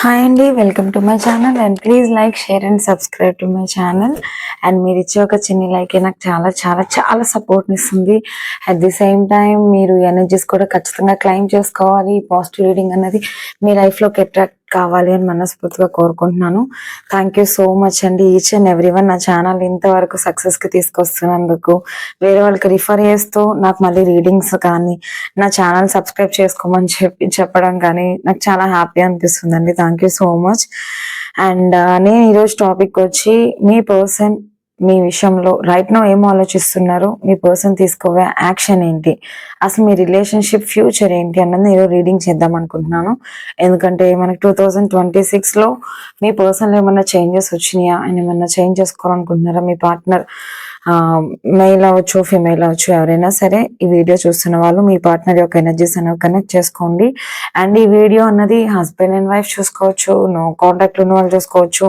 Hi అండి welcome to my channel and please like share and subscribe to my channel and మీరు ఇచ్చే ఒక చిన్న లైకే నాకు చాలా చాలా చాలా సపోర్ట్ ఇస్తుంది. అట్ ది సేమ్ టైం మీరు ఎనర్జీస్ కూడా ఖచ్చితంగా క్లైమ్ చేసుకోవాలి. పాజిటివ్ రీడింగ్ అనేది మీ లైఫ్లోకి అట్రాక్ట్ కావాలి అని మనస్ఫూర్తిగా కోరుకుంటున్నాను. థ్యాంక్ యూ సో మచ్ అండి. ఈచ్ అండ్ ఎవ్రీ వన్ నా ఛానల్ ఇంతవరకు సక్సెస్కి తీసుకొస్తున్నందుకు. వేరే వాళ్ళకి రిఫర్ చేస్తూ నాకు మళ్ళీ రీడింగ్స్ కానీ నా ఛానల్ సబ్స్క్రైబ్ చేసుకోమని చెప్పి చెప్పడం కానీ నాకు చాలా హ్యాపీ అనిపిస్తుందండి. Thank you so much and నేను ఈరోజు టాపిక్ వచ్చి మీ పర్సన్ మీ విషయంలో రైట్ నో ఏం ఆలోచిస్తున్నారు? మీ పర్సన్ తీసుకోవే యాక్షన్ ఏంటి? అసలు మీ రిలేషన్షిప్ ఫ్యూచర్ ఏంటి? అన్నది నేను రీడింగ్ చేద్దాం అనుకుంటున్నాను. ఎందుకంటే మనకి టూ థౌజండ్ ట్వంటీ సిక్స్లో మీ పర్సన్లో ఏమైనా చేంజెస్ వచ్చినాయా? ఆయన ఏమన్నా చేంజ్ చేసుకోవాలనుకుంటున్నారా? మీ పార్ట్నర్ మెయిల్ అవ్వచ్చు ఫిమేల్ అవ్వచ్చు ఎవరైనా సరే ఈ వీడియో చూస్తున్న వాళ్ళు మీ పార్ట్నర్ యొక్క ఎనర్జీస్ అనేవి కనెక్ట్ చేసుకోండి. అండ్ ఈ వీడియో అన్నది హస్బెండ్ అండ్ వైఫ్ చూసుకోవచ్చు నో కాంటాక్ట్ ఉన్న వాళ్ళు చూసుకోవచ్చు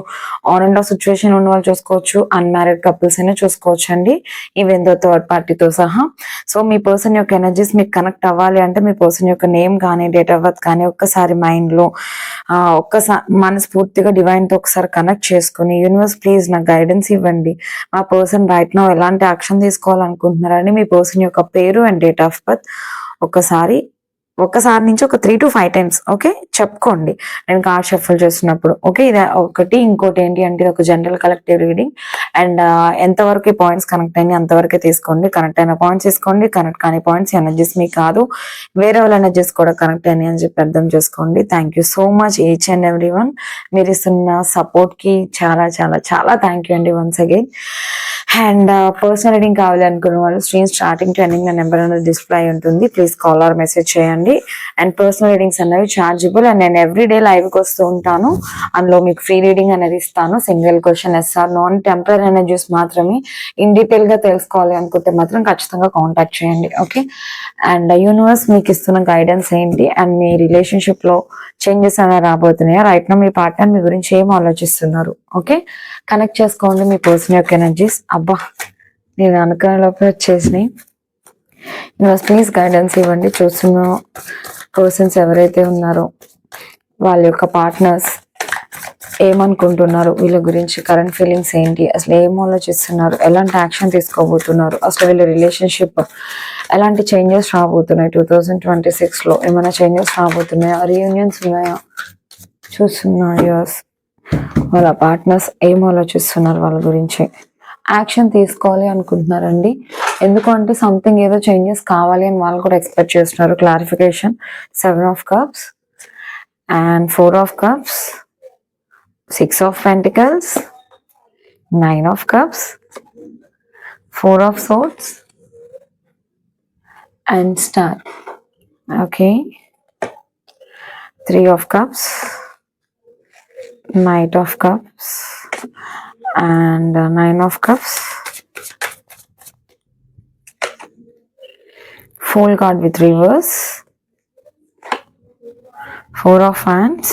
ఆన్ అండ్ ఆఫ్ సిచ్యువేషన్ ఉన్న వాళ్ళు చూసుకోవచ్చు అన్మ్యారీడ్ కపుల్స్ అయినా చూసుకోవచ్చు అండి. ఈవెన్ దో థర్డ్ పార్టీతో సహా. సో మీ పర్సన్ యొక్క ఎనర్జీస్ మీకు కనెక్ట్ అవ్వాలి అంటే మీ పర్సన్ యొక్క నేమ్ కానీ డేట్ ఆఫ్ బర్త్ కానీ ఒక్కసారి మైండ్లో ఒక్కసారి మనస్ఫూర్తిగా డివైన్తో ఒకసారి కనెక్ట్ చేసుకుని యూనివర్స్ ప్లీజ్ నాకు గైడెన్స్ ఇవ్వండి. మా పర్సన్ రైట్ నా ఎలాంటి యాక్షన్ తీసుకోవాలనుకుంటున్నారని మీ పర్సన్ యొక్క పేరు అండ్ డేట్ ఆఫ్ బర్త్. ఒకసారి ఒక్కసారి నుంచి ఒక three to five times okay చెప్పుకోండి. నేను కార్డ్ షఫల్ చేస్తున్నప్పుడు ఓకే ఇది ఒకటి ఇంకోటి ఏంటి అంటే ఇది ఒక జనరల్ కలెక్టివ్ రీడింగ్ అండ్ ఎంతవరకు పాయింట్స్ కనెక్ట్ అయినాయి అంతవరకే తీసుకోండి. కనెక్ట్ అయిన పాయింట్స్ తీసుకోండి. కనెక్ట్ కాని పాయింట్స్ ఎనర్జీస్ మీ కాదు. వేరే వాళ్ళ ఎనర్జీస్ కూడా కనెక్ట్ అయినాయి అని చెప్పి అర్థం చేసుకోండి. Thank you so much each and every one మీరు ఇస్తున్న సపోర్ట్కి చాలా చాలా చాలా థ్యాంక్ యూ అండి once again and personal reading కావాలనుకున్న వాళ్ళు స్క్రీన్ స్టార్టింగ్ టు ఎండింగ్ నా నెంబర్ అనేది డిస్ప్లే ఉంటుంది. ప్లీజ్ కాల్ ఆర్ మెసేజ్ చేయండి. అండ్ పర్సనల్ రీడింగ్స్ అనేవి చార్జబుల్ అండ్ నేను ఎవ్రీ డే లైవ్కి వస్తూ ఉంటాను. అందులో మీకు ఫ్రీ రీడింగ్ అనేది ఇస్తాను. Single question SR non temporary energies మాత్రమే ఇన్ డీటెయిల్గా తెలుసుకోవాలి అనుకుంటే మాత్రం ఖచ్చితంగా కాంటాక్ట్ చేయండి. ఓకే అండ్ యూనివర్స్ మీకు ఇస్తున్న గైడెన్స్ ఏంటి? అండ్ మీ రిలేషన్షిప్లో చేంజెస్ అనేవి రాబోతున్నాయా? రైట్ నా మీ పార్ట్నర్ మీ గురించి ఏం ఆలోచిస్తున్నారు? ఓకే కనెక్ట్ చేసుకోండి మీ పర్సన్ యొక్క ఎనర్జీస్ అబ్బా నేను అనుకునే వచ్చేసినాయి. యూనివర్స్ ప్లీజ్ గైడెన్స్ ఇవ్వండి. చూస్తున్న పర్సన్స్ ఎవరైతే ఉన్నారో వాళ్ళ యొక్క పార్ట్నర్స్ ఏమనుకుంటున్నారు వీళ్ళ గురించి కరెంట్ ఫీలింగ్స్ ఏంటి అసలు ఏం ఆలోచిస్తున్నారు ఎలాంటి యాక్షన్ తీసుకోబోతున్నారు అసలు వీళ్ళ రిలేషన్షిప్ ఎలాంటి చేంజెస్ రాబోతున్నాయి? టూ థౌజండ్ ట్వంటీ సిక్స్లో ఏమైనా చేంజెస్ రాబోతున్నాయా? రీయూనియన్స్ ఉన్నాయా? చూస్తున్నా వాళ్ళ పార్ట్నర్స్ ఏం ఆలోచిస్తున్నారు వాళ్ళ గురించి? యాక్షన్ తీసుకోవాలి అనుకుంటున్నారండి. ఎందుకు అంటే సంథింగ్ ఏదో చేంజెస్ కావాలి అని వాళ్ళు కూడా ఎక్స్పెక్ట్ చేస్తున్నారు. Clarification seven of cups and four of cups six of pentacles nine of cups four of swords and star okay three of cups knight of cups and nine of cups fool card card with reverse. Four of hands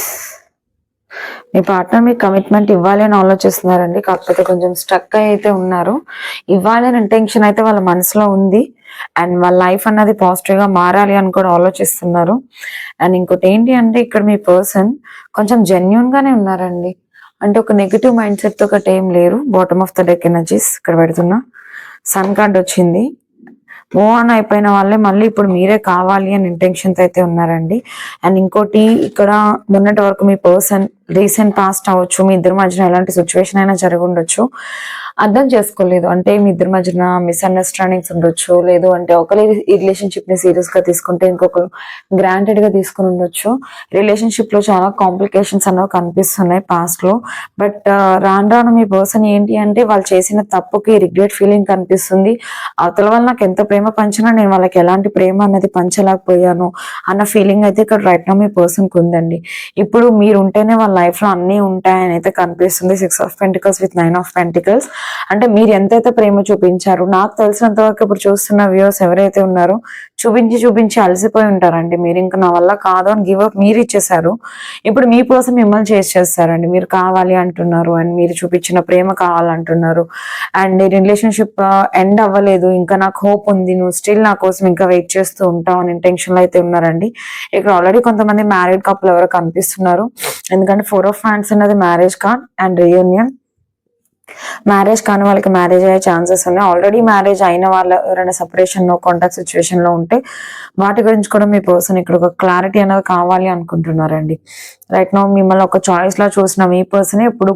మీ partner మీకు commitment ఇవ్వాలి అని ఆలోచిస్తున్నారండి. కాకపోతే కొంచెం struck అయితే ఉన్నారు. ఇవ్వాలి అని ఇంటెన్షన్ అయితే వాళ్ళ మనసులో ఉంది. అండ్ వాళ్ళ లైఫ్ అన్నది పాజిటివ్గా మారాలి అని కూడా ఆలోచిస్తున్నారు. అండ్ ఇంకోటి ఏంటి అంటే ఇక్కడ మీ పర్సన్ కొంచెం జెన్యున్గానే ఉన్నారండి. అంటే ఒక నెగిటివ్ మైండ్ సెట్తో ఒకటి ఏం లేరు. Bottom of the deck energies ఇక్కడ పెడుతున్నా. సన్ కార్డ్ వచ్చింది. మూవ్ ఆన్ అయిపోయిన వాళ్ళే మళ్ళీ ఇప్పుడు మీరే కావాలి అని ఇంటెన్షన్తో అయితే ఉన్నారండి. అండ్ ఇంకోటి ఇక్కడ మొన్నటి వరకు మీ పర్సన్ రీసెంట్ పాస్ట్ అవ్వచ్చు మీ ఇద్దరి మధ్యన ఎలాంటి సిచ్యువేషన్ అయినా జరిగి ఉండొచ్చు. అర్థం చేసుకోలేదు. అంటే మీ ఇద్దరి మధ్యన మిస్అండర్స్టాండింగ్స్ ఉండొచ్చు లేదు అంటే ఒకరి ఈ రిలేషన్షిప్ని సీరియస్గా తీసుకుంటే ఇంకొకరు గ్రాంటెడ్గా తీసుకుని ఉండొచ్చు. రిలేషన్షిప్లో చాలా కాంప్లికేషన్స్ అనేవి కనిపిస్తున్నాయి పాస్ట్లో. బట్ రాను రాను మీ పర్సన్ ఏంటి అంటే వాళ్ళు చేసిన తప్పుకి రిగ్రెట్ ఫీలింగ్ కనిపిస్తుంది. అవతల వల్ల నాకు ఎంత ప్రేమ పంచినా నేను వాళ్ళకి ఎలాంటి ప్రేమ అనేది పంచలేకపోయాను అన్న ఫీలింగ్ అయితే ఇక్కడ రైట్ నా మీ పర్సన్కు ఉందండి. ఇప్పుడు మీరు ఉంటేనే వాళ్ళ లైఫ్లో అన్ని ఉంటాయని అయితే కనిపిస్తుంది. Six of pentacles with nine of pentacles అంటే మీరు ఎంతైతే ప్రేమ చూపించారు నాకు తెలిసినంత వరకు ఇప్పుడు చూస్తున్న వ్యూస్ ఎవరైతే ఉన్నారో చూపించి చూపించి అలసిపోయి ఉంటారండి. మీరు ఇంకా నా వల్ల కాదు అని గివ్ అప్ మీరు ఇచ్చేసారు ఇప్పుడు మీ కోసం మిమ్మల్ని చేసి చేస్తారండి. మీరు కావాలి అంటున్నారు అండ్ మీరు చూపించిన ప్రేమ కావాలంటున్నారు. అండ్ రిలేషన్షిప్ ఎండ్ అవ్వలేదు. ఇంకా నాకు హోప్ ఉంది. నువ్వు స్టిల్ నా కోసం ఇంకా వెయిట్ చేస్తూ ఉంటావు అని ఇంటెన్షన్లో అయితే ఉన్నారండి. ఇక్కడ ఆల్రెడీ కొంతమంది మ్యారీడ్ కపుల్ ఎవరో కనిపిస్తున్నారు. ఎందుకంటే ఫోర్ ఆఫ్ హ్యాండ్స్ అనేది marriage card and reunion marriage కాని వాళ్ళకి మ్యారేజ్ అయ్యే ఛాన్సెస్ ఉన్నాయి. ఆల్రెడీ మ్యారేజ్ అయిన వాళ్ళ ఎవరైనా సపరేషన్లో కాంటాక్ట్ సిచ్యువేషన్లో ఉంటే వాటి గురించి కూడా మీ పర్సన్ ఇక్కడ ఒక క్లారిటీ అనేది కావాలి అనుకుంటున్నారండి. రైట్ నో మిమ్మల్ని ఒక చాయిస్ లా చూసిన మీ పర్సన్ ఇప్పుడు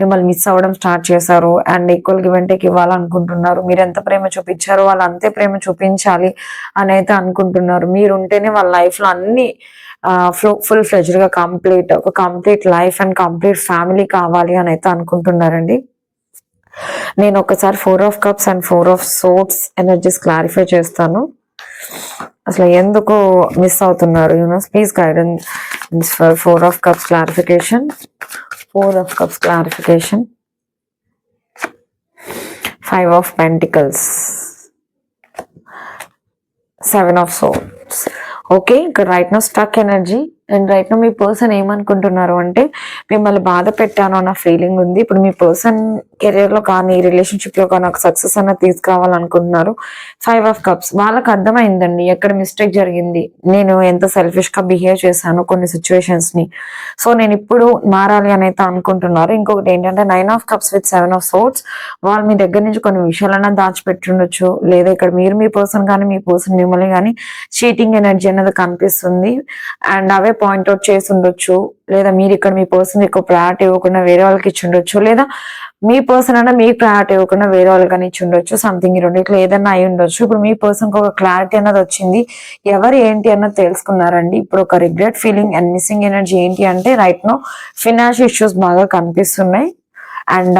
మిమ్మల్ని మిస్ అవ్వడం స్టార్ట్ చేశారు. And equal give and take ఇవ్వాలనుకుంటున్నారు. మీరు ఎంత ప్రేమ చూపించారో వాళ్ళు అంతే ప్రేమ చూపించాలి అని అయితే అనుకుంటున్నారు. మీరు ఉంటేనే వాళ్ళ లైఫ్లో అన్ని ఫుల్ ఫ్లెజ్డ్గా కంప్లీట్ ఒక complete life and complete family కావాలి అని అయితే అనుకుంటున్నారండి. నేను ఒకసారి four of cups and four of swords energies clarify చేస్తాను. అసలు ఎందుకు మిస్ అవుతున్నారు you know please guidance for four of cups clarification four of cups clarification five of pentacles seven of swords okay ఇక్కడ right now stuck energy and right now me person ఏమనుకుంటున్నారు అంటే మిమ్మల్ని బాధ పెట్టాను అన్న ఫీలింగ్ ఉంది. ఇప్పుడు మీ పర్సన్ కెరీర్లో కానీ రిలేషన్షిప్లో కానీ ఒక సక్సెస్ అన్నది తీసుకురావాలనుకుంటున్నారు. ఫైవ్ ఆఫ్ కప్స్ వాళ్ళకి అర్థమైందండి ఎక్కడ మిస్టేక్ జరిగింది నేను ఎంత సెల్ఫిష్గా బిహేవ్ చేశాను కొన్ని సిచ్యువేషన్స్ని. సో నేను ఇప్పుడు మారాలి అని అయితే అనుకుంటున్నారు. ఇంకొకటి ఏంటంటే nine of cups with seven of swords వాళ్ళు మీ దగ్గర నుంచి కొన్ని విషయాలన్నా దాచిపెట్టుండొచ్చు. లేదా ఇక్కడ మీరు మీ పర్సన్ కానీ మీ పర్సన్ మిమ్మల్ని కానీ చీటింగ్ ఎనర్జీ అనేది కనిపిస్తుంది. అండ్ అవే పాయింట్అవుట్ చేసి ఉండొచ్చు. లేదా మీరు ఇక్కడ మీ పర్సన్ ఎక్కువ ప్రయారిటీ ఇవ్వకుండా వేరే వాళ్ళకి ఇచ్చి ఉండొచ్చు. లేదా మీ పర్సన్ అన్న మీకు ప్రయారిటీ ఇవ్వకుండా వేరే వాళ్ళకి ఇచ్చి ఉండొచ్చు. సంథింగ్ రెండు ఇట్లా ఏదైనా అయి ఉండొచ్చు. ఇప్పుడు మీ పర్సన్ ఒక క్లారిటీ అన్నది వచ్చింది. ఎవరు ఏంటి అన్నది తెలుసుకున్నారండి. ఇప్పుడు ఒక regret feeling and missing energy ఏంటి అంటే రైట్ నో ఫినాన్షియల్ ఇష్యూస్ బాగా కనిపిస్తున్నాయి. అండ్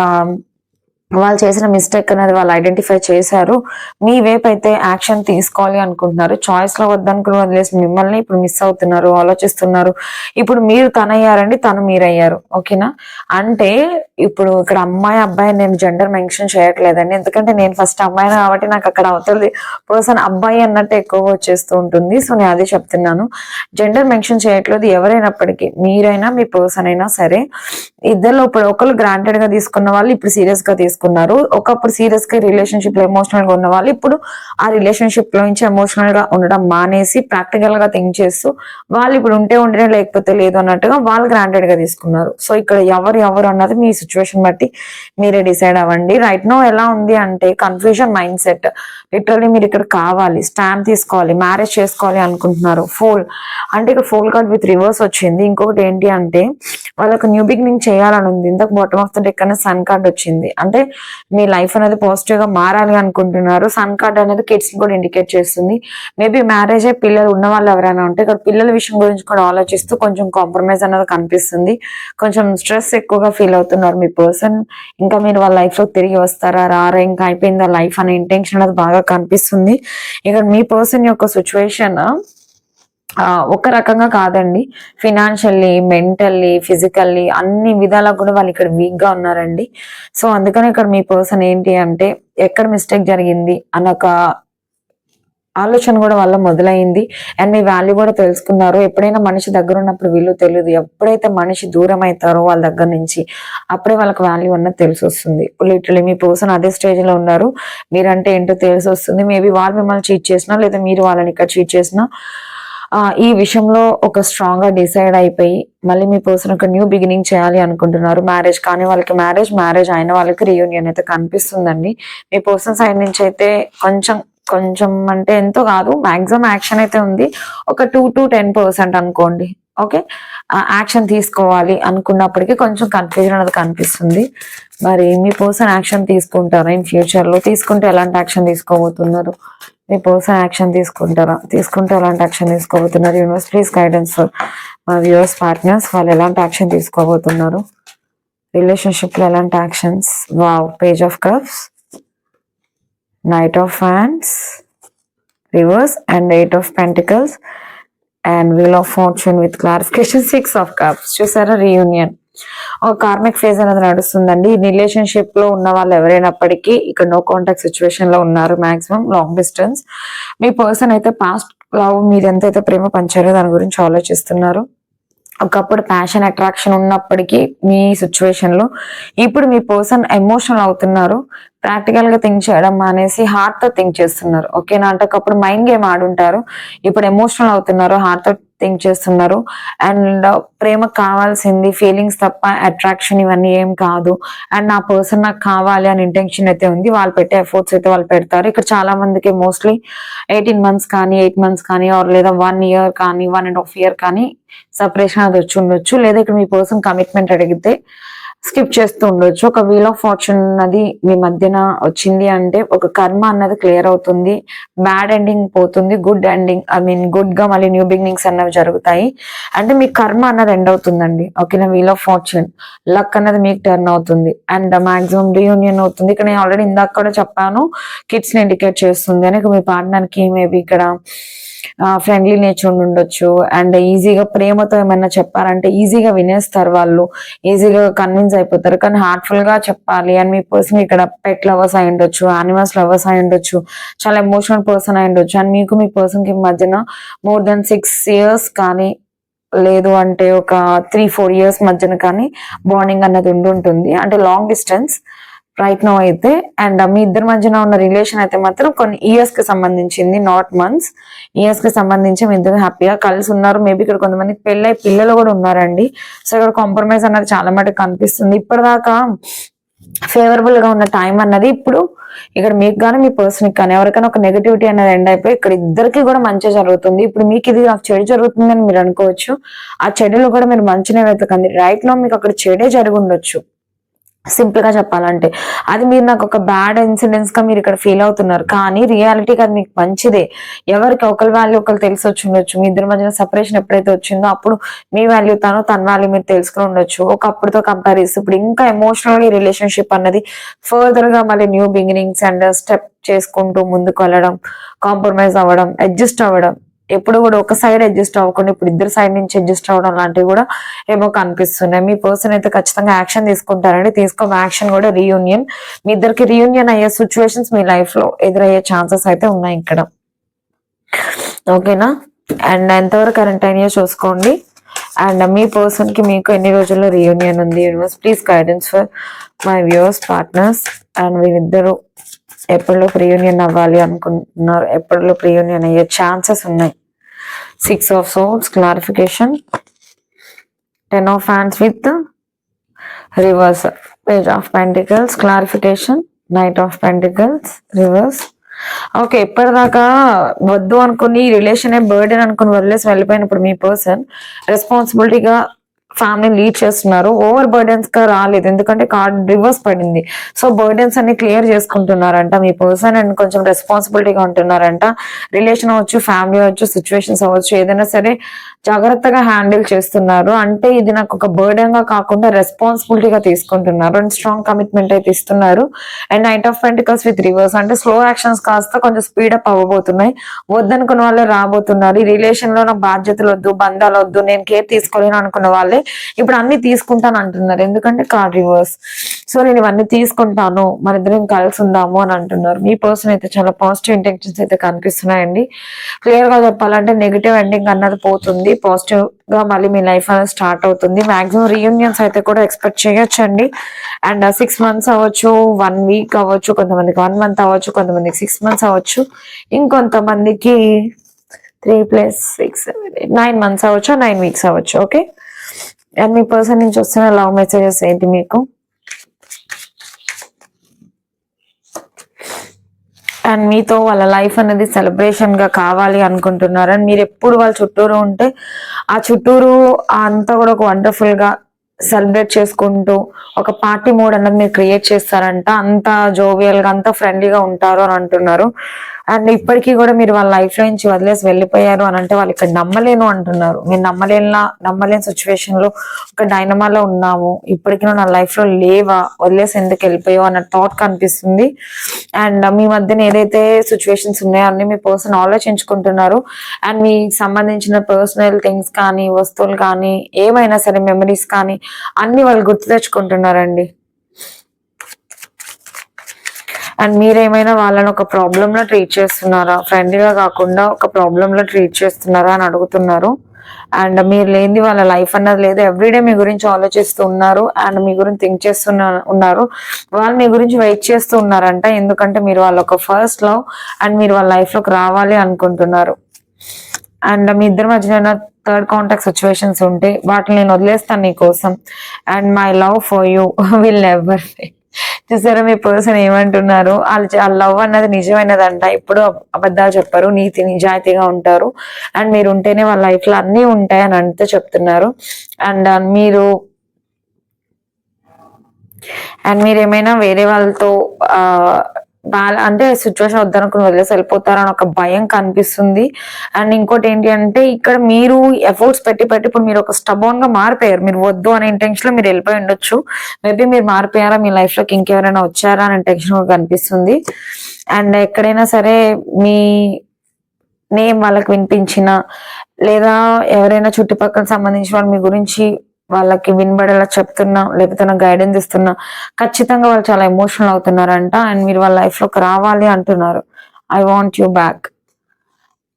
వాళ్ళు చేసిన మిస్టేక్ అనేది వాళ్ళు ఐడెంటిఫై చేశారు. మీ వైపు అయితే యాక్షన్ తీసుకోవాలి అనుకుంటున్నారు. చాయిస్లో వద్దనుకుని వదిలేసి మిమ్మల్ని ఇప్పుడు మిస్ అవుతున్నారు ఆలోచిస్తున్నారు. ఇప్పుడు మీరు తనయ్యారండి తను మీరయ్యారు. ఓకేనా అంటే ఇప్పుడు ఇక్కడ అమ్మాయి అబ్బాయి నేను జెండర్ మెన్షన్ చేయట్లేదండి. ఎందుకంటే నేను ఫస్ట్ అమ్మాయిని కాబట్టి నాకు అక్కడ అవుతుంది పర్సన్ అబ్బాయి అన్నట్టు ఎక్కువగా వచ్చేస్తూ ఉంటుంది. సో నేను అదే చెప్తున్నాను. జెండర్ మెన్షన్ చేయట్లేదు ఎవరైనప్పటికీ. మీరైనా మీ పర్సన్ అయినా సరే ఇద్దరు ఇప్పుడు ఒకరు గ్రాంటెడ్గా తీసుకున్న వాళ్ళు ఇప్పుడు సీరియస్గా తీసుకున్నారు. ఒకప్పుడు సీరియస్గా రిలేషన్షిప్లో ఎమోషనల్గా ఉన్న వాళ్ళు ఇప్పుడు ఆ రిలేషన్షిప్లో నుంచి ఎమోషనల్గా ఉండడం మానేసి ప్రాక్టికల్గా థింక్ చేస్తూ వాళ్ళు ఇప్పుడు ఉంటే ఉంటేనే లేకపోతే లేదు అన్నట్టుగా వాళ్ళు గ్రాంటెడ్గా తీసుకున్నారు. సో ఇక్కడ ఎవరు ఎవరు అన్నది మీ సిచ్యువేషన్ బట్టి మీరే డిసైడ్ అవ్వండి. రైట్ నో ఎలా ఉంది అంటే కన్ఫ్యూజన్ మైండ్ సెట్ లిటరలీ మీరు ఇక్కడ కావాలి స్టాంప్ తీసుకోవాలి మ్యారేజ్ చేసుకోవాలి అనుకుంటున్నారు. ఫోల్ అంటే ఇక్కడ ఫోల్ కార్డ్ విత్ రివర్స్ వచ్చింది. ఇంకొకటి ఏంటి అంటే వాళ్ళకి న్యూ బిగినింగ్ చేయాలని ఉంది. ఇంతకు బాటమ్ ఆఫ్ ద డెక్ అనేది సన్ కార్డ్ వచ్చింది. అంటే మీ లైఫ్ అనేది పాజిటివ్గా మారాలి అనుకుంటున్నారు. సన్ కార్డ్ అనేది కిడ్స్ కూడా ఇండికేట్ చేస్తుంది. మేబీ మ్యారేజ్ అయ్యి పిల్లలు ఉన్న వాళ్ళు ఎవరైనా ఉంటే ఇక్కడ పిల్లల విషయం గురించి కూడా ఆలోచిస్తూ కొంచెం కాంప్రమైజ్ అనేది కనిపిస్తుంది. కొంచెం స్ట్రెస్ ఎక్కువగా ఫీల్ అవుతున్నారు. మీ పర్సన్ ఇంకా మీరు వాళ్ళ లైఫ్లో తిరిగి వస్తారా రారా ఇంకా అయిపోయిందా లైఫ్ అనే ఇంటెన్షన్ అనేది బాగా కనిపిస్తుంది. ఇక్కడ మీ పర్సన్ యొక్క సిచ్యువేషన్ ఒక రకంగా కాదండి. ఫినాన్షియల్లీ మెంటల్లీ ఫిజికల్లీ అన్ని విధాలా కూడా వాళ్ళు ఇక్కడ వీక్గా ఉన్నారండి. సో అందుకని ఇక్కడ మీ పర్సన్ ఏంటి అంటే ఎక్కడ మిస్టేక్ జరిగింది అనొక ఒక ఆలోచన కూడా వాళ్ళ మొదలైంది. అండ్ మీ వాల్యూ కూడా తెలుసుకున్నారు. ఎప్పుడైనా మనిషి దగ్గర ఉన్నప్పుడు వీళ్ళు తెలియదు ఎప్పుడైతే మనిషి దూరం అవుతారో వాళ్ళ దగ్గర నుంచి అప్పుడే వాళ్ళకి వాల్యూ అన్నది తెలిసి వస్తుంది లిటరలీ మీ పర్సన్ అదే స్టేజ్లో ఉన్నారు. మీరంటే ఏంటో తెలిసి వస్తుంది మేబీ వాళ్ళు మిమ్మల్ని చీట్ చేసినా లేదా మీరు వాళ్ళని ఇక్కడ చీట్ చేసినా ఈ విషయంలో ఒక స్ట్రాంగ్గా డిసైడ్ అయిపోయి మళ్ళీ మీ పర్సన్ ఒక న్యూ బిగినింగ్ చేయాలి అనుకుంటున్నారు. మ్యారేజ్ కానీ వాళ్ళకి మ్యారేజ్ మ్యారేజ్ అయిన వాళ్ళకి రీయూనియన్ అయితే కనిపిస్తుందండి. మీ పర్సన్ సైడ్ నుంచి అయితే కొంచెం కొంచెం అంటే ఎంతో కాదు మాక్సిమం యాక్షన్ అయితే ఉంది. ఒక టూ టు టెన్ పర్సెంట్ అనుకోండి ఓకే? యాక్షన్ తీసుకోవాలి అనుకున్నప్పటికీ కొంచెం కన్ఫ్యూజన్ అనేది కనిపిస్తుంది. మరి మీ పర్సన్ యాక్షన్ తీసుకుంటారా? ఇన్ ఫ్యూచర్లో తీసుకుంటే ఎలాంటి యాక్షన్ తీసుకోబోతున్నారు? మీ పర్సన్ యాక్షన్ తీసుకుంటారా? తీసుకుంటే ఎలాంటి యాక్షన్ తీసుకోబోతున్నారు? యూనివర్స్ ప్లీజ్ గైడెన్స్ ఫర్ మా వ్యూవర్స్ పార్ట్నర్స్ వాళ్ళు ఎలాంటి యాక్షన్ తీసుకోబోతున్నారు? రిలేషన్షిప్లో ఎలాంటి actions? Wow page of cups knight of fans reverse and eight of pentacles and wheel of fortune with clarification six of cups చూసారా? రీయూనియన్ ఒక karmic phase అనేది నడుస్తుందండి. రిలేషన్షిప్లో ఉన్న వాళ్ళు ఎవరైనప్పటికీ ఇక్కడ నో కాంటాక్ట్ సిచ్యువేషన్లో ఉన్నారు. మాక్సిమం లాంగ్ డిస్టెన్స్ మీ పర్సన్ అయితే పాస్ట్ లవ్ మీరు ఎంతైతే ప్రేమ పంచారో దాని గురించి ఆలోచిస్తున్నారు. ఒకప్పుడు ప్యాషన్ అట్రాక్షన్ ఉన్నప్పటికీ మీ సిచ్యువేషన్లో ఇప్పుడు మీ పర్సన్ ఎమోషనల్ అవుతున్నారు. ప్రాక్టికల్గా థింక్ చేయడం మానేసి హార్ట్తో థింక్ చేస్తున్నారు. ఓకేనా అంటే ఒకప్పుడు మైండ్ గేమ్ ఆడుంటారు. ఇప్పుడు ఎమోషనల్ అవుతున్నారు. హార్ట్తో థింక్ చేస్తున్నారు. అండ్ uh, ప్రేమ కావాల్సింది ఫీలింగ్స్ తప్ప అట్రాక్షన్ ఇవన్నీ ఏం కాదు. అండ్ నా పర్సన్ నాకు కావాలి అని ఇంటెన్షన్ అయితే ఉంది. వాళ్ళు పెట్టే ఎఫర్ట్స్ అయితే వాళ్ళు పెడతారు. ఇక్కడ చాలా మందికి మోస్ట్లీ ఎయిటీన్ మంత్స్ కానీ ఎయిట్ మంత్స్ కానీ ఆర్ లేదా వన్ ఇయర్ కానీ వన్ అండ్ హాఫ్ ఇయర్ కానీ సపరేషన్ అది వచ్చి ఉండొచ్చు. లేదా ఇక్కడ మీ పర్సన్ కమిట్మెంట్ అడిగితే స్కిప్ చేస్తూ ఉండొచ్చు. ఒక వీల్ ఆఫ్ ఫార్చ్యూన్ అన్నది మీ మధ్యన వచ్చింది అంటే ఒక కర్మ అన్నది క్లియర్ అవుతుంది. బ్యాడ్ ఎండింగ్ పోతుంది. గుడ్ ఎండింగ్ ఐ మీన్ గుడ్గా మళ్ళీ న్యూ బిగినింగ్స్ అన్నవి జరుగుతాయి. అంటే మీ కర్మ అన్నది ఎండ్ అవుతుందండి. ఓకేనా? వీల్ ఆఫ్ ఫార్చ్యూన్ లక్ అన్నది మీకు టర్న్ అవుతుంది. అండ్ మాక్సిమం రీయూనియన్ అవుతుంది. ఇక్కడ నేను ఆల్రెడీ ఇందాక కూడా చెప్పాను. కిడ్స్ని ఇండికేట్ చేస్తుంది. అని మీ పార్ట్నర్కి మేబీ ఇక్కడ ఫ్రెండ్లీ నేచర్ ఉండొచ్చు. అండ్ ఈజీగా ప్రేమతో ఏమైనా చెప్పారంటే ఈజీగా వినేస్తారు వాళ్ళు. ఈజీగా కన్విన్స్ అయిపోతారు. కానీ హార్ట్ఫుల్గా చెప్పాలి. అండ్ మీ పర్సన్ ఇక్కడ పెట్ లవర్స్ అయి ఉండొచ్చు యానిమల్స్ లవర్స్ అయి ఉండొచ్చు చాలా ఎమోషనల్ పర్సన్ అయి ఉండొచ్చు. అండ్ మీకు మీ పర్సన్కి మధ్యన మోర్ దెన్ సిక్స్ ఇయర్స్ కానీ లేదు అంటే ఒక త్రీ ఫోర్ ఇయర్స్ మధ్యన కానీ బాండింగ్ అన్నది ఉండి ఉంటుంది. అంటే లాంగ్ డిస్టెన్స్ రైట్ నో అయితే అండ్ uh, మీ ఇద్దరి మధ్యన ఉన్న రిలేషన్ అయితే మాత్రం కొన్ని ఇయర్స్కి సంబంధించింది నాట్ మంత్స్ ఇయర్స్కి సంబంధించి మీ ఇద్దరు హ్యాపీగా కలిసి ఉన్నారు. మేబీ ఇక్కడ కొంతమంది పెళ్ళై పిల్లలు కూడా ఉన్నారండి. సో ఇక్కడ కాంప్రమైజ్ అన్నది చాలా మటుకు కనిపిస్తుంది. ఇప్పటిదాకా ఫేవరబుల్గా ఉన్న టైం అన్నది ఇప్పుడు ఇక్కడ మీకు కానీ మీ పర్సన్ కానీ ఎవరికైనా ఒక నెగటివిటీ అనేది ఎండ్ అయిపోయి ఇక్కడ ఇద్దరికి కూడా మంచి జరుగుతుంది. ఇప్పుడు మీకు ఇది నాకు చెడు జరుగుతుందని మీరు అనుకోవచ్చు. ఆ చెడులో కూడా మీరు మంచినే వెతకండి. రైట్లో మీకు అక్కడ చెడే జరిగి సింపుల్గా సింపుల్గా చెప్పాలంటే. అది మీరు నాకు ఒక బ్యాడ్ ఇన్సిడెంట్స్గా మీరు ఇక్కడ ఫీల్ అవుతున్నారు. కానీ రియాలిటీ అది మీకు మంచిదే. ఎవరికి ఒకరి వాల్యూ ఒకరు తెలిసి వచ్చి ఉండొచ్చు. మీ ఇద్దరి మధ్యన సపరేషన్ ఎప్పుడైతే వచ్చిందో అప్పుడు మీ వాల్యూ తను తన వాల్యూ మీరు తెలుసుకుని ఉండొచ్చు. ఒకప్పుడుతో కంపేర్ చేస్తే ఇప్పుడు ఇంకా ఎమోషనల్ రిలేషన్షిప్ అన్నది ఫర్దర్గా మళ్ళీ న్యూ బిగినింగ్స్ అండ్ స్టెప్ చేసుకుంటూ ముందుకు వెళ్ళడం కాంప్రమైజ్ అవ్వడం అడ్జస్ట్ అవ్వడం ఎప్పుడు కూడా ఒక సైడ్ అడ్జస్ట్ అవ్వకుండా ఇప్పుడు ఇద్దరు సైడ్ నుంచి అడ్జస్ట్ అవ్వడం లాంటివి కూడా ఏమో కనిపిస్తున్నాయి. మీ పర్సన్ అయితే ఖచ్చితంగా యాక్షన్ తీసుకుంటారండి. తీసుకో యాక్షన్ కూడా రీయూనియన్ మీ ఇద్దరికి రీయూనియన్ అయ్యే సిచ్యువేషన్స్ మీ లైఫ్లో ఎదురయ్యే ఛాన్సెస్ అయితే ఉన్నాయి ఇక్కడ. ఓకేనా అండ్ ఎంతవరకు కరెంట్ అయినాయో చూసుకోండి. అండ్ మీ పర్సన్కి మీకు ఎన్ని రోజుల్లో రీయూనియన్ ఉంది? Universe please guidance for my viewers partners and వీళ్ళిద్దరు ఎప్పటిలో ప్రీయూనియన్ అవ్వాలి అనుకుంటున్నారు ఎప్పటిలో రీయూనియన్ అయ్యే ఛాన్సెస్ ఉన్నాయి. Six of swords clarification ten of hands with reverse page of pentacles clarification knight of pentacles reverse okay ఎప్పటిదాకా వద్దు అనుకుని రిలేషన్ బర్డెన్ అనుకుని వదిలేసి వెళ్ళిపోయినప్పుడు మీ పర్సన్ రెస్పాన్సిబిలిటీగా ఫ్యామిలీ లీడ్ చేస్తున్నారు. ఓవర్ బర్డెన్స్గా రాలేదు. ఎందుకంటే కార్డ్ రివర్స్ పడింది. సో బర్డెన్స్ అన్ని క్లియర్ చేసుకుంటున్నారంట మీ పర్సన్ అండ్ కొంచెం రెస్పాన్సిబిలిటీగా ఉంటున్నారంట. రిలేషన్ అవ్వచ్చు ఫ్యామిలీ అవ్వచ్చు సిచ్యువేషన్స్ అవ్వచ్చు ఏదైనా సరే జాగ్రత్తగా హ్యాండిల్ చేస్తున్నారు. అంటే ఇది నాకు ఒక బర్డెన్గా కాకుండా రెస్పాన్సిబిలిటీగా తీసుకుంటున్నారు. అండ్ స్ట్రాంగ్ కమిట్మెంట్ అయితే ఇస్తున్నారు. And knight of pentacles with reverse అంటే స్లో యాక్షన్స్ కాస్త కొంచెం స్పీడ్ అప్ అవ్వబోతున్నాయి. వద్దనుకున్న వాళ్ళే రాబోతున్నారు. ఈ రిలేషన్లో నా బాధ్యతలు వద్దు బంధాలు వద్దు నేను కేర్ తీసుకోలేను అనుకున్న వాళ్ళే ఇప్పుడు అన్ని తీసుకుంటాను అంటున్నారు. ఎందుకంటే కార్ రివర్స్. సో నేను ఇవన్నీ తీసుకుంటాను. మన ఇద్దరం కలిసి ఉందాము అని అంటున్నారు. మీ పర్సన్ అయితే చాలా పాజిటివ్ ఇంటెన్షన్స్ అయితే కనిపిస్తున్నాయండి. క్లియర్గా చెప్పాలంటే నెగిటివ్ ఎండింగ్ అన్నది పోతుంది. పాజిటివ్గా మళ్ళీ మీ లైఫ్ అనేది స్టార్ట్ అవుతుంది. మాక్సిమం రీయూనియన్స్ అయితే కూడా ఎక్స్పెక్ట్ చేయొచ్చండి. అండ్ సిక్స్ మంత్స్ అవ్వచ్చు వన్ వీక్ అవ్వచ్చు కొంతమందికి వన్ మంత్ అవ్వచ్చు కొంతమందికి సిక్స్ మంత్స్ అవ్వచ్చు. ఇంకొంతమందికి three plus six nine months అవ్వచ్చు నైన్ వీక్స్ అవ్వచ్చు. ఓకే? మీ పర్సన్ నుంచి వస్తున్న లవ్ మెసేజెస్ ఏంటి మీకు? అండ్ మీతో వాళ్ళ లైఫ్ అనేది సెలబ్రేషన్గా కావాలి అనుకుంటున్నారు. అండ్ మీరు ఎప్పుడు వాళ్ళ చుట్టూరు ఉంటే ఆ చుట్టూరు అంతా కూడా ఒక వండర్ఫుల్గా సెలబ్రేట్ చేసుకుంటూ ఒక పార్టీ మోడ్ అన్నది మీరు క్రియేట్ చేస్తారంట. అంత జోవియల్గా అంత ఫ్రెండ్లీగా ఉంటారు అని అంటున్నారు. అండ్ ఇప్పటికీ కూడా మీరు వాళ్ళ లైఫ్లో నుంచి వదిలేసి వెళ్ళిపోయారు అని అంటే వాళ్ళు ఇక్కడ నమ్మలేను అంటున్నారు. మీరు నమ్మలేని నమ్మలేని సిచ్యువేషన్లో ఒక డైనమాలో ఉన్నాము. ఇప్పటికీ నా లైఫ్లో లేవా? వదిలేసి ఎందుకు వెళ్ళిపోయావు? అన్న థాట్ కనిపిస్తుంది. అండ్ మీ మధ్యన ఏదైతే సిచ్యువేషన్స్ ఉన్నాయో అన్ని మీ పర్సన్ ఆలోచించుకుంటున్నారు. అండ్ మీ సంబంధించిన పర్సనల్ థింగ్స్ కానీ వస్తువులు కానీ ఏమైనా సరే మెమరీస్ కానీ అన్ని వాళ్ళు గుర్తు తెచ్చుకుంటున్నారండి. అండ్ మీరేమైనా వాళ్ళని ఒక ప్రాబ్లంలో ట్రీట్ చేస్తున్నారా? ఫ్రెండ్లీగా కాకుండా ఒక ప్రాబ్లంలో ట్రీట్ చేస్తున్నారా అని అడుగుతున్నారు. అండ్ మీరు లేనిది వాళ్ళ లైఫ్ అన్నది లేదు. ఎవ్రీడే మీ గురించి ఆలోచిస్తూ ఉన్నారు అండ్ మీ గురించి థింక్ చేస్తున్న ఉన్నారు. వాళ్ళు మీ గురించి వెయిట్ చేస్తూ ఉన్నారంట. ఎందుకంటే మీరు వాళ్ళ ఒక ఫస్ట్ లవ్ అండ్ మీరు వాళ్ళ లైఫ్లోకి రావాలి అనుకుంటున్నారు. అండ్ మీ ఇద్దరి మధ్యన థర్డ్ కాంటాక్ట్ సిచ్యువేషన్స్ ఉంటే వాటిని నేను వదిలేస్తాను నీ కోసం and my love for you will never చూసారా మీ పర్సన్ ఏమంటున్నారు? వాళ్ళు లవ్ అన్నది నిజమైనదంట. ఎప్పుడు అబద్ధాలు చెప్పరు. నీతి నిజాయితీగా ఉంటారు. అండ్ మీరు ఉంటేనే వాళ్ళ లైఫ్లో అన్ని ఉంటాయి అని అంతా చెప్తున్నారు. అండ్ మీరు అండ్ మీరు ఏమైనా వేరే వాళ్ళతో బాగా అంటే సిచ్యువేషన్ వద్దనుకుని వదిలేసి వెళ్ళిపోతారని ఒక భయం కనిపిస్తుంది. అండ్ ఇంకోటి ఏంటి అంటే ఇక్కడ మీరు ఎఫర్ట్స్ పెట్టి పెట్టి ఇప్పుడు మీరు ఒక స్టబోన్గా మారిపోయారు. మీరు వద్దు అనే ఇంటెన్షన్లో మీరు వెళ్ళిపోయి ఉండొచ్చు. మేబీ మీరు మారిపోయారా మీ లైఫ్లోకి ఇంకెవరైనా వచ్చారా అనే టెన్షన్ కనిపిస్తుంది. అండ్ ఎక్కడైనా సరే మీ నేమ్ వాళ్ళకి వినిపించిన లేదా ఎవరైనా చుట్టుపక్కల సంబంధించిన వాళ్ళు మీ గురించి వాళ్ళకి వినబడేలా చెప్తున్నా లేకపోతే గైడెన్స్ ఇస్తున్నా. ఖచ్చితంగా వాళ్ళు చాలా ఎమోషనల్ అవుతున్నారంట. అండ్ మీరు వాళ్ళ లైఫ్లోకి రావాలి అంటున్నారు. I want you back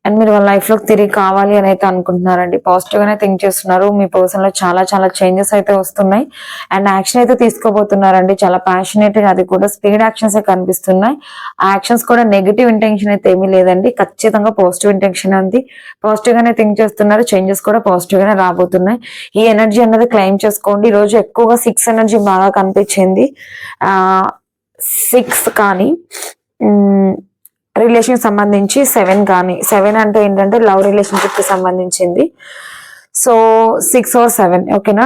and మీరు వాళ్ళ లైఫ్లోకి తిరిగి కావాలి అని అయితే అనుకుంటున్నారండి. పాజిటివ్ గానే థింక్ చేస్తున్నారు. మీ పర్సన్లో చాలా చాలా చేంజెస్ అయితే వస్తున్నాయి. అండ్ యాక్షన్ అయితే తీసుకోబోతున్నారండి. చాలా ప్యాషనేట్గా అది కూడా స్పీడ్ యాక్షన్స్ కనిపిస్తున్నాయి. ఆ యాక్షన్స్ కూడా నెగిటివ్ ఇంటెన్షన్ అయితే ఏమీ లేదండి. ఖచ్చితంగా పాజిటివ్ ఇంటెన్షన్ అంది పాజిటివ్ గానే థింక్ చేస్తున్నారు. చేంజెస్ కూడా పాజిటివ్ గానే రాబోతున్నాయి. ఈ ఎనర్జీ అన్నది క్లెయిమ్ చేసుకోండి. ఈ రోజు ఎక్కువగా సిక్స్ ఎనర్జీ బాగా కనిపించింది. ఆ సిక్స్ కానీ రిలేషన్ సంబంధించి సెవెన్ కానీ సెవెన్ అంటే ఏంటంటే లవ్ రిలేషన్షిప్కి సంబంధించింది. సో సిక్స్ ఆర్ సెవెన్ ఓకేనా?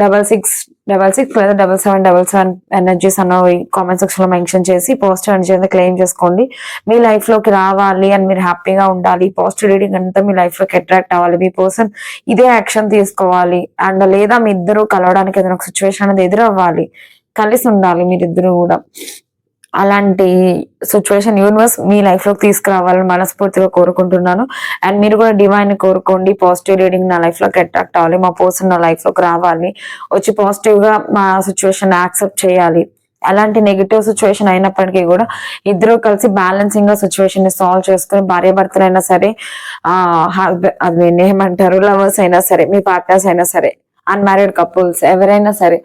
డబల్ సిక్స్ డబల్ సిక్స్ లేదా double seven double seven energies అన్నవి కామెంట్ సెక్షన్లో మెన్షన్ చేసి పాజిటివ్ ఎనర్జీ అంతా క్లెయిమ్ చేసుకోండి. మీ లైఫ్లోకి రావాలి అండ్ మీరు హ్యాపీగా ఉండాలి. పాజిటివ్ రీడింగ్ అంతా మీ లైఫ్లోకి అట్రాక్ట్ అవ్వాలి. మీ పర్సన్ ఇదే యాక్షన్ తీసుకోవాలి. అండ్ లేదా మీ ఇద్దరు కలవడానికి ఏదైనా ఒక సిచ్యువేషన్ అనేది ఎదురవ్వాలి. కలిసి ఉండాలి మీరిద్దరు కూడా. అలాంటి సిచ్యువేషన్ యూనివర్స్ మీ లైఫ్ తీసుకురావాలని మనస్ఫూర్తిగా కోరుకుంటున్నాను. అండ్ మీరు కూడా డివైన్ కోరుకోండి. పాజిటివ్ రీడింగ్ నా లైఫ్లోకి అట్రాక్ట్ అవ్వాలి. మా పర్సన్ నా లైఫ్లోకి రావాలి. వచ్చి పాజిటివ్గా మా సిచ్యువేషన్ యాక్సెప్ట్ చేయాలి. అలాంటి నెగిటివ్ సిచ్యువేషన్ అయినప్పటికీ కూడా ఇద్దరు కలిసి బ్యాలెన్సింగ్గా సిచ్యువేషన్ని సాల్వ్ చేసుకుని భార్య భర్తలైనా సరే ఆ అది ఏమంటారు లవర్స్ అయినా సరే మీ పార్ట్నర్స్ అయినా సరే అన్మ్యారీడ్ కపుల్స్ ఎవరైనా సరే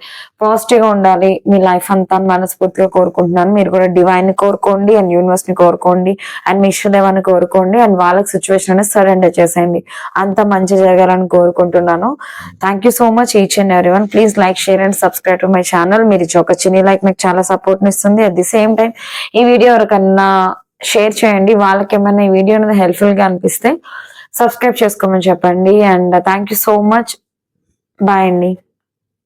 పాజిటివ్గా ఉండాలి. మీ లైఫ్ అంతా మనస్ఫూర్తిగా కోరుకుంటున్నాను. మీరు కూడా డివైన్ని కోరుకోండి అండ్ యూనివర్స్ని కోరుకోండి అండ్ మీ ఇష్టదేవాన్ని కోరుకోండి అండ్ వాళ్ళకి సిచ్యువేషన్ అనేది సరెండర్ చేసేయండి. అంత మంచి జరగాలని కోరుకుంటున్నాను. Thank you so much each and every one please like share and subscribe to my channel మీరు ఇచ్చే ఒక చిన్న లైక్ మీకు చాలా సపోర్ట్ ఇస్తుంది. అట్ ది సేమ్ టైం ఈ వీడియో ఎవరికన్నా షేర్ చేయండి. వాళ్ళకి ఏమైనా ఈ వీడియో అనేది హెల్ప్ఫుల్గా అనిపిస్తే సబ్స్క్రైబ్ చేసుకోమని చెప్పండి. And thank you so much bye అండి